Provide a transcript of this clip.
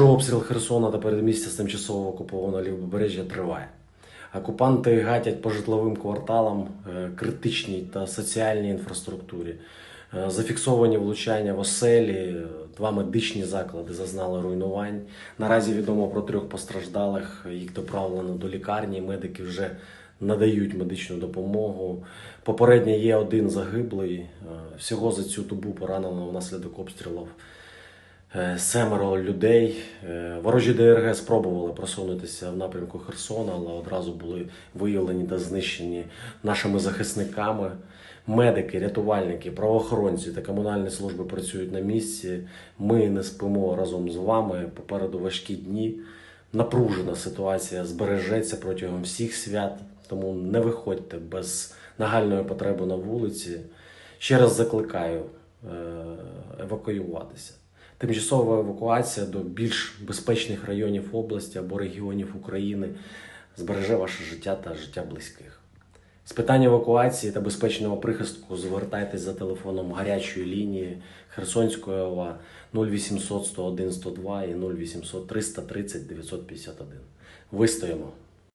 Обстріл Херсона та передмістя з тимчасово окупованого лівобережжя триває. Окупанти гатять по житловим кварталам, е, критичній та соціальній інфраструктурі. Е, Зафіксовані влучання в оселі, два медичні заклади зазнали руйнувань. Наразі відомо про трьох постраждалих. Їх доправлено до лікарні. Медики вже надають медичну допомогу. Попередньо є один загиблий. Е, Всього за цю добу поранено внаслідок обстрілів семеро людей. Е, Ворожі ДРГ спробували просунутися в напрямку Херсона, але одразу були виявлені та знищені нашими захисниками. Медики, рятувальники, правоохоронці та комунальні служби працюють на місці. Ми не спимо разом з вами. Попереду важкі дні. Напружена ситуація збережеться протягом всіх свят, тому не виходьте без нагальної потреби на вулиці. Ще раз закликаю е, евакуюватися. Тимчасова евакуація до більш безпечних районів області або регіонів України збереже ваше життя та життя близьких. З питань евакуації та безпечного прихистку звертайтесь за телефоном гарячої лінії Херсонської ОВА 0800 101 102 і 0800 330 951. Вистоїмо!